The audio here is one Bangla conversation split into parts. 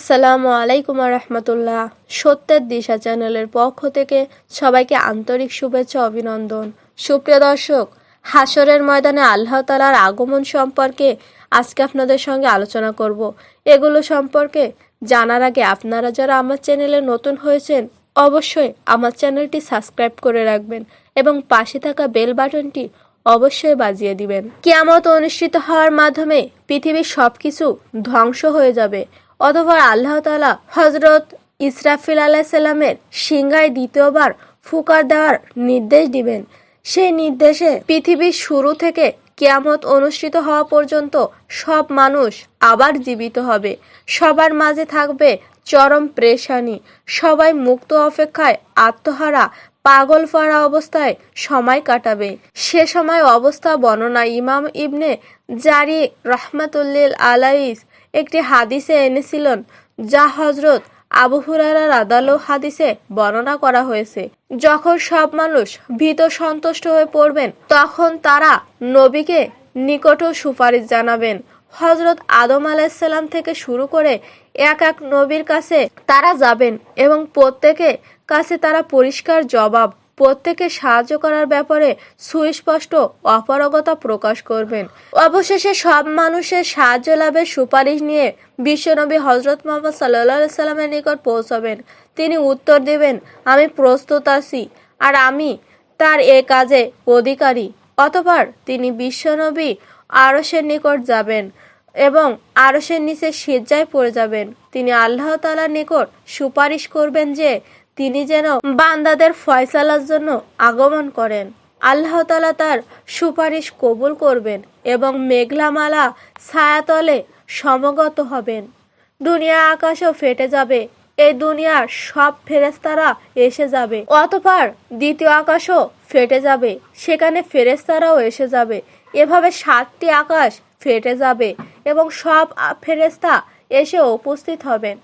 আসসালামু আলাইকুম রহমতুল্লাহ। সত্যের দিশা চ্যানেলের পক্ষ থেকে সবাইকে আন্তরিক শুভেচ্ছা অভিনন্দন। সুপ্রিয় দর্শক হাসরের ময়দানে আল্লাহ তালার আগমন সম্পর্কে আজকে আপনাদের সঙ্গে আলোচনা করব। এগুলো সম্পর্কে জানার আগে আপনারা যারা আমার চ্যানেলে নতুন হয়েছেন, অবশ্যই আমার চ্যানেলটি সাবস্ক্রাইব করে রাখবেন এবং পাশে থাকা বেল বাটনটি অবশ্যই বাজিয়ে দিবেন। কিয়ামত অনুষ্ঠিত হওয়ার মাধ্যমে পৃথিবীর সব কিছু ধ্বংস হয়ে যাবে। অতঃপর আল্লাহ তালা হজরত ইসরাফিল আলাইসাল্লামের সিংহায় দ্বিতীয়বার ফুকার দেওয়ার নির্দেশ দিবেন। সেই নির্দেশে পৃথিবীর শুরু থেকে কেয়ামত অনুষ্ঠিত হওয়া পর্যন্ত সব মানুষ আবার জীবিত হবে। সবার মাঝে থাকবে চরম প্রেশানি। সবাই মুক্ত অপেক্ষায় আত্মহারা, পাগল ফাড়া অবস্থায় সময় কাটাবে। সে সময় অবস্থা বর্ণনা ইমাম ইবনে জারি রহমাতুল্লিল আলাইস একটি হাদিসে এনেছিলেন, যা হজরত আবু হুরারার আদালো হাদিসে বর্ণনা করা হয়েছে। যখন সব মানুষ ভীত সন্তুষ্ট হয়ে পড়বেন, তখন তারা নবীকে নিকট সুপারিশ জানাবেন। হজরত আদম আলাইসাল্লাম থেকে শুরু করে এক এক নবীর কাছে তারা যাবেন এবং প্রত্যেকে কাছে তারা পরিষ্কার জবাব প্রত্যেকে সাহায্য করার ব্যাপারে সুস্পষ্ট অপারগতা প্রকাশ করবেন। অবশেষে সব মানুষের সাহায্য লাভের সুপারিশ নিয়ে বিশ্বনবী হজরত মোহাম্মদ সাল্লা সাল্লামের নিকট পৌঁছাবেন। তিনি উত্তর দেবেন, আমি প্রস্তুত আছি আর আমি তার এ কাজে অধিকারী। অতপর তিনি বিশ্বনবী আরসের নিকট যাবেন এবং আরসের নিচে সিজ্জায় পড়ে যাবেন। তিনি আল্লাহ তালার নিকট সুপারিশ করবেন যে তিনি যেন বান্দাদের ফয়সালার জন্য আগমন করেন। আল্লাহ তালা তার সুপারিশ কবুল করবেন এবং মেঘলামালা ছায়াতলে সমগত হবেন। দুনিয়া আকাশও ফেটে যাবে এই দুনিয়ার সব ফেরেস্তারা এসে যাবে। অতপর দ্বিতীয় আকাশও ফেটে যাবে, সেখানে ফেরেস্তারাও এসে যাবে। এভাবে সাতটি আকাশ ফেটে যাবে এবং সব ফেরেস্তা এসে উপস্থিত হবেন।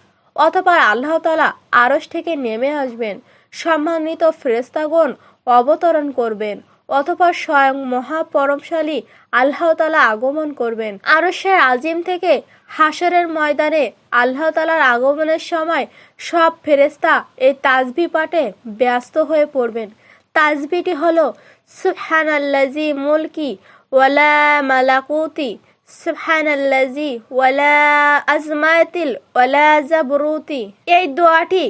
অতপর আল্লাহ তালা আরস থেকে নেমে আসবেন। সম্মানিত ফেরেস্তাগণ অবতরণ করবেন অথবা স্বয়ং মহাপরমশালী আল্লাহ তালা আগমন করবেন। আরসের আজিম থেকে হাসরের ময়দানে আল্লাহ তালার আগমনের সময় সব ফেরেস্তা এই তাজবি পাঠে ব্যস্ত হয়ে পড়বেন। তাজবিটি হলো সুবহান আল্লাজি মুলকি ওয়ালা মালাকুতি সুবহান আল্লাজি ওয়ালা আজমাতিল ওয়ালা জাবরুতি। এই দোয়াটি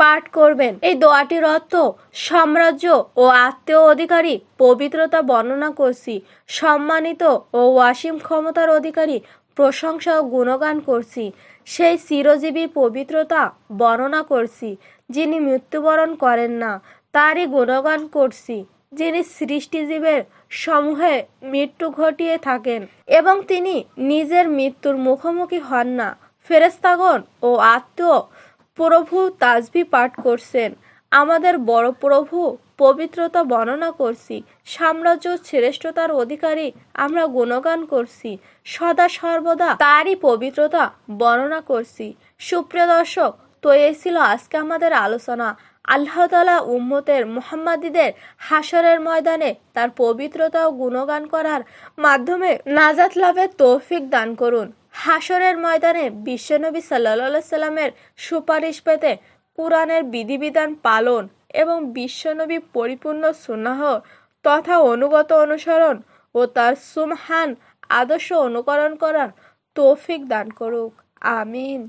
পাঠ করবেন। এই দোয়াটির অর্থ সাম্রাজ্য ও আত্মীয় অধিকারী পবিত্রতা বর্ণনা করছি, সম্মানিত ও ওয়াসিম ক্ষমতার অধিকারী প্রশংসা ও গুণগান করছি, সেই চিরজীবী পবিত্রতা বর্ণনা করছি, যিনি মৃত্যুবরণ করেন না, তারই গুণগান করছি। যিনি সৃষ্টিজীবের সমূহে মৃত্যু ঘটিয়ে থাকেন এবং তিনি নিজের মৃত্যুর মুখোমুখি হন না। ফেরেস্তাগণ ও আত্মীয় প্রভু তাজবি পাঠ করছেন। আমাদের বড় প্রভু পবিত্রতা বর্ণনা করছি। সাম্রাজ্য শ্রেষ্ঠতার অধিকারী আমরা গুণগান করছি। সদা সর্বদা তারই পবিত্রতা বর্ণনা করছি। সুপ্রিয় দর্শক, তো এই ছিল আজকে আমাদের আলোচনা। আল্লাহ তালা উম্মতের মোহাম্মদীদের হাসরের ময়দানে তার পবিত্রতা ও গুণগান করার মাধ্যমে নাজাত লাভের তৌফিক দান করুন। হাসরের ময়দানে বিশ্বনবী সাল্লা সাল্লামের সুপারিশ পেতে কোরআনের বিধিবিধান পালন এবং বিশ্বনবী পরিপূর্ণ সুনাহ তথা অনুগত অনুসরণ ও তার সুমহান আদর্শ অনুকরণ করার তৌফিক দান করুক। আমিন।